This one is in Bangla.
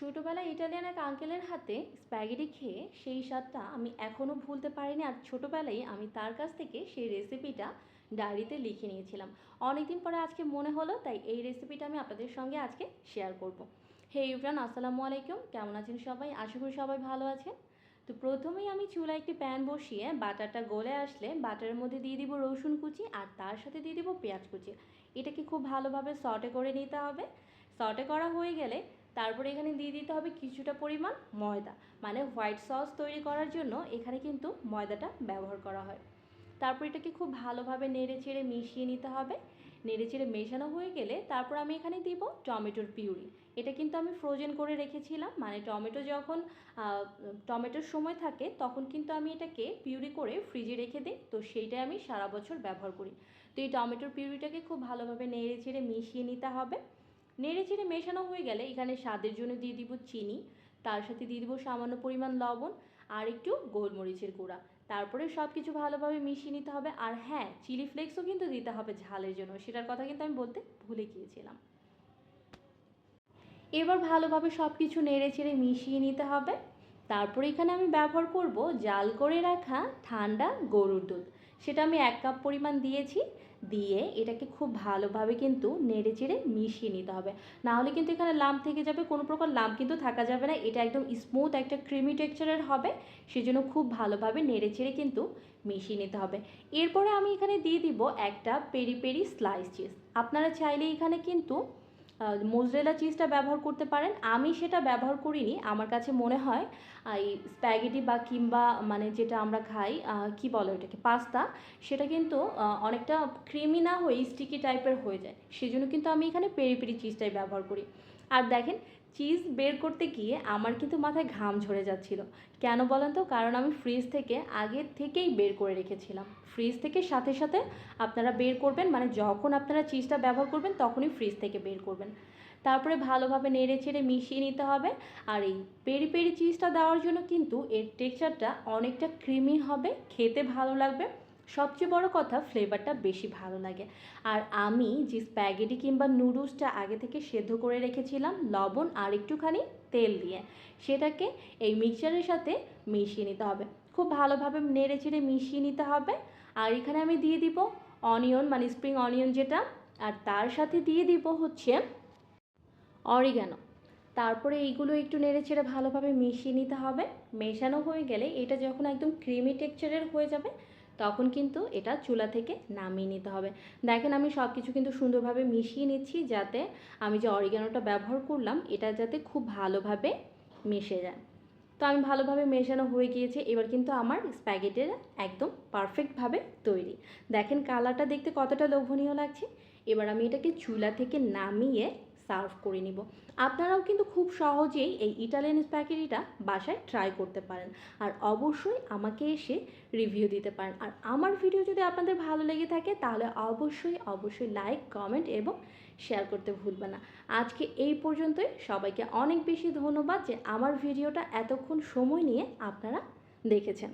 ছোটোবেলায় ইটালিয়ান এক আঙ্কেলের হাতে স্প্যাগেটি খেয়ে সেই স্বাদটা আমি এখনও ভুলতে পারিনি আর ছোটোবেলায় আমি তার কাছ থেকে সেই রেসিপিটা ডায়েরিতে লিখে নিয়েছিলাম। অনেকদিন পরে আজকে মনে হলো, তাই এই রেসিপিটা আমি আপনাদের সঙ্গে আজকে শেয়ার করব। হে ইউফরান আসসালামু আলাইকুম। কেমন আছেন সবাই? আশা করি সবাই ভালো আছেন। তো প্রথমেই আমি চুলায় একটি প্যান বসিয়ে বাটারটা গলে আসলে বাটারের মধ্যে দিয়ে দিব রসুন কুচি আর তার সাথে দিয়ে দিব পেঁয়াজ কুচি। এটাকে খুব ভালোভাবে সটে করে নিতে হবে। সটে করা হয়ে গেলে তারপরে এখানে দিয়ে দিতে হবে কিছুটা পরিমাণ ময়দা মানে হোয়াইট সস তৈরি করার জন্য এখানে কিন্তু ময়দাটা ব্যবহার করা হয়। তারপর এটাকে খুব ভালোভাবে নেড়ে চেড়ে মিশিয়ে নিতে হবে। নেড়ে চেড়ে মেশানো হয়ে গেলে তারপর আমি এখানে দিব টমেটোর পিউরি। এটা কিন্তু আমি ফ্রোজেন করে রেখেছিলাম মানে টমেটো যখন টমেটোর সময় থাকে তখন কিন্তু আমি এটাকে পিউরি করে ফ্রিজে রেখে দিই। তো সেইটাই আমি সারা বছর ব্যবহার করি। তো এই টমেটোর পিউরিটাকে খুব ভালোভাবে নেড়ে চেড়ে মিশিয়ে নিতে হবে। নেড়ে চেড়ে মেশানো হয়ে গেলে এখানে স্বাদের জন্য দিয়ে দিব চিনি, তার সাথে দিয়ে দিব সামান্য পরিমাণ লবণ আর একটু গোলমরিচের গুঁড়া। তারপরে সব কিছু ভালোভাবে মিশিয়ে নিতে হবে আর হ্যাঁ চিলি ফ্লেক্সও কিন্তু দিতে হবে ঝালের জন্য, সেটার কথা কিন্তু আমি বলতে ভুলে গিয়েছিলাম। এবার ভালোভাবে সব কিছু নেড়ে চেড়ে মিশিয়ে নিতে হবে। তারপরে এখানে আমি ব্যবহার করব জাল করে রাখা ঠান্ডা গরুর দুধ। সেটা আমি এক কাপ পরিমাণ দিয়েছি। দিয়ে এটাকে খুব ভালোভাবে কিন্তু নেড়ে চেড়ে মিশিয়ে নিতে হবে। না হলে কিন্তু এখানে লাম থেকে যাবে, কোনো প্রকার লাম কিন্তু থাকা যাবে না। এটা একদম স্মুথ একটা ক্রিমি টেক্সচারের হবে। সেজন্য খুব ভালোভাবে নেড়ে চেড়ে কিন্তু মিশিয়ে নিতে হবে। এরপরে আমি এখানে দিয়ে দিব একটা পেরি পেরি স্লাইস চিজ আপনারা চাইলে এখানে কিন্তু মোজরেলা চিজটা ব্যবহার করতে পারেন। আমি সেটা ব্যবহার করিনি। আমার কাছে মনে হয় এই স্প্যাগেটি বা কিংবা মানে যেটা আমরা খাই কি বলে ওটাকে পাস্তা সেটা কিন্তু অনেকটা ক্রিমি না হয়ে স্টিকি টাইপের হয়ে যায়। সেজন্য কিন্তু আমি এখানে পেরি পেরি চিজটাই ব্যবহার করি। আর দেখেন চিজ বের করতে গিয়ে আমার কিন্তু মাথায় ঘাম ঝরে যাচ্ছিল। কেন বলেন তো? কারণ আমি ফ্রিজ থেকে আগের থেকেই বের করে রেখেছিলাম। ফ্রিজ থেকে সাথে সাথে আপনারা বের করবেন মানে যখন আপনারা চিজটা ব্যবহার করবেন, তখনই ফ্রিজ থেকে বের করবেন। তারপরে ভালোভাবে নেড়ে চেড়ে মিশিয়ে নিতে হবে। আর এই পেরি পেরি চিজটা দেওয়ার জন্য কিন্তু এর টেক্সচারটা অনেকটা ক্রিমি হবে, খেতে ভালো লাগবে। সবচেয়ে বড় কথা ফ্লেভারটা বেশি ভালো লাগে। আর আমি যে স্প্যাগেটি কিংবা নুডলসটা আগে থেকে সেদ্ধ করে রেখেছিলাম, লবণ আর একটুখানি তেল দিয়ে, সেটাকে এই মিক্সচারের সাথে মিশিয়ে নিতে হবে। খুব ভালোভাবে নেড়ে চেড়ে মিশিয়ে নিতে হবে। আর এখানে আমি দিয়ে দিব অনিয়ন মানে স্প্রিং অনিয়ন যেটা, আর তার সাথে দিয়ে দিব হচ্ছে অরিগানো তারপরে এইগুলো একটু নেড়ে চেড়ে ভালোভাবে মিশিয়ে নিতে হবে। মেশানো হয়ে গেলে এটা যখন একদম ক্রিমি টেক্সচারের হয়ে যাবে তখন কিন্তু এটা চুলা থেকে নামিয়ে নিতে হবে। দেখেন আমি সব কিছু কিন্তু সুন্দরভাবে মিশিয়ে নিচ্ছি যাতে আমি যে অরিগানোটা ব্যবহার করলাম, এটা যাতে খুব ভালোভাবে মিশে যায়। তো আমি ভালোভাবে মেশানো হয়ে গিয়েছে, এবার কিন্তু আমার স্প্যাগেটির একদম পারফেক্টভাবে তৈরি। দেখেন কালারটা দেখতে কতটা লোভনীয় লাগছে। এবার আমি এটাকে চুলা থেকে নামিয়ে সার্ভ করে নিব। আপনারাও কিন্তু খুব সহজেই এই ইটালিয়ান স্প্যাগেটিটা বাসায় ট্রাই করতে পারেন। আর অবশ্যই আমাকে এসে রিভিউ দিতে পারেন। আর আমার ভিডিও যদি আপনাদের ভালো লেগে থাকে, তাহলে অবশ্যই অবশ্যই লাইক কমেন্ট এবং শেয়ার করতে ভুলবেন না। আজকে এই পর্যন্তই। সবাইকে অনেক বেশি ধন্যবাদ যে আমার ভিডিওটা এতক্ষণ সময় নিয়ে আপনারা দেখেছেন।